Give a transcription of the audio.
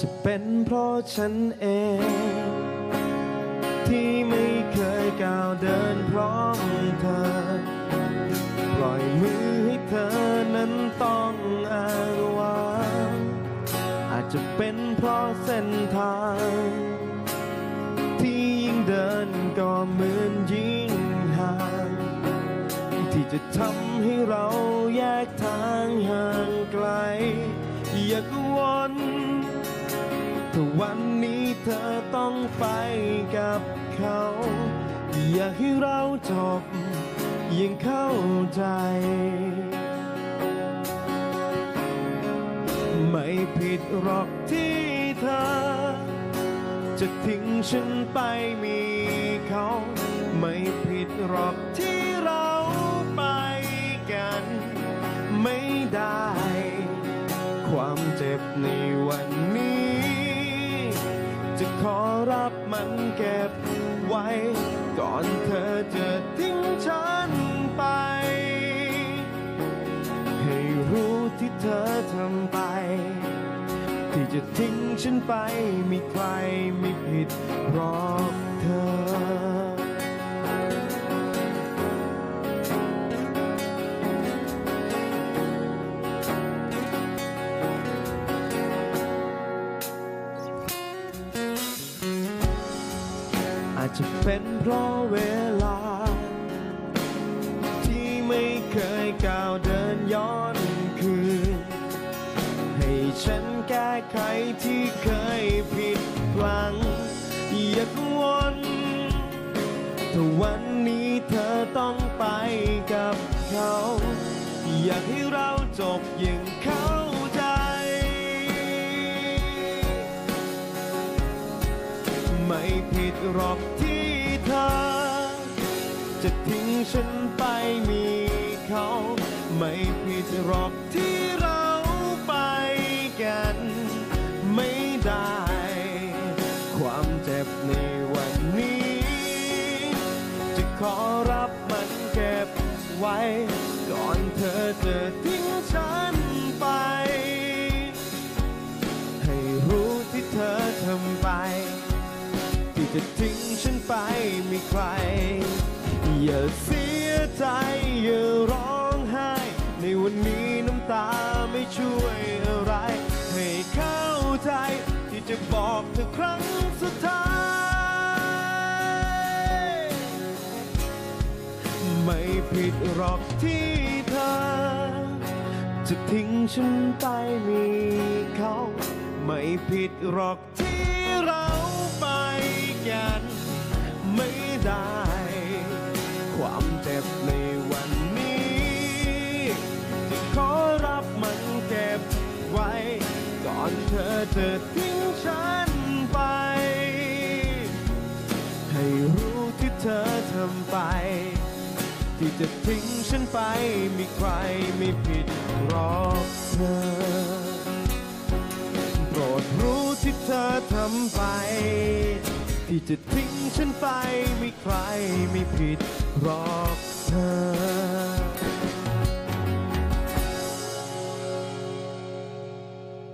จะเป็นเพราะฉันเอง ที่ไม่เคยก้าวเดินพร้อมเธอ ปล่อยมือให้เธอนั้นต้องอ้างว้างอาจจะเป็นเพราะเส้นทาง ที่ยิ่งเดินก็เหมือนยิ่งห่าง ที่จะทำให้เราแยกทางห่าง ถ้าวันนี้เธอต้องไปกับเขา อยากให้เราจบยังเข้าใจ ไม่ผิดหรอกที่เธอ จะทิ้งฉันไปมีเขา ไม่ผิดหรอกที่เราไปกัน ไม่ได้ ความเจ็บในวัน นเก็บไว้ ก่อนเธอจะทิ้งฉันไป ให้รู้ที่เธอทำไป ที่จะทิ้งฉันไป มีใครไม่ผิดเพราะ จะเป็นเพราะเวลา ที่ไม่เคยก้าวเดินย้อนคืน ให้ฉันแก้ไขที่เคยผิดพลังอย่ากังวลถ้าวันนี้เธอต้องไปกับเขา อยากให้เราจบอย่างเข้าใจ ไม่ผิดหรอกที่ เธอ จะทิ้งฉันไปมีเขา ไม่ผิดหรอกที่เราไปกัน ไม่ได้ ความเจ็บในวันนี้ จะขอรับมันเก็บไว้ ก่อนเธอจะทิ้งฉันไป ให้รู้ที่เธอทำไป ที่จะทิ้งฉัน มีใคร อย่าเสียใจอย่าร้องไห้ ในวันนี้น้ำตาไม่ช่วยอะไร ให้เข้าใจที่จะบอกเธอครั้งสุดท้าย ไม่ผิดหรอกที่เธอ จะทิ้งฉันไปมีเขา ไม่ผิดหรอกที่เราไปกันไม่ ได้ ความเจ็บในวันนี้จะขอรับมันเก็บไว้ ก่อนเธอจะทิ้งฉันไป ให้รู้ที่เธอทำไป ที่จะทิ้งฉันไปมีใครไม่ผิดหรอกเธอโปรดรู้ที่เธอทำไป ที่จะทิ้งฉันไปไม่ใครไม่ผิดหรอกเธอ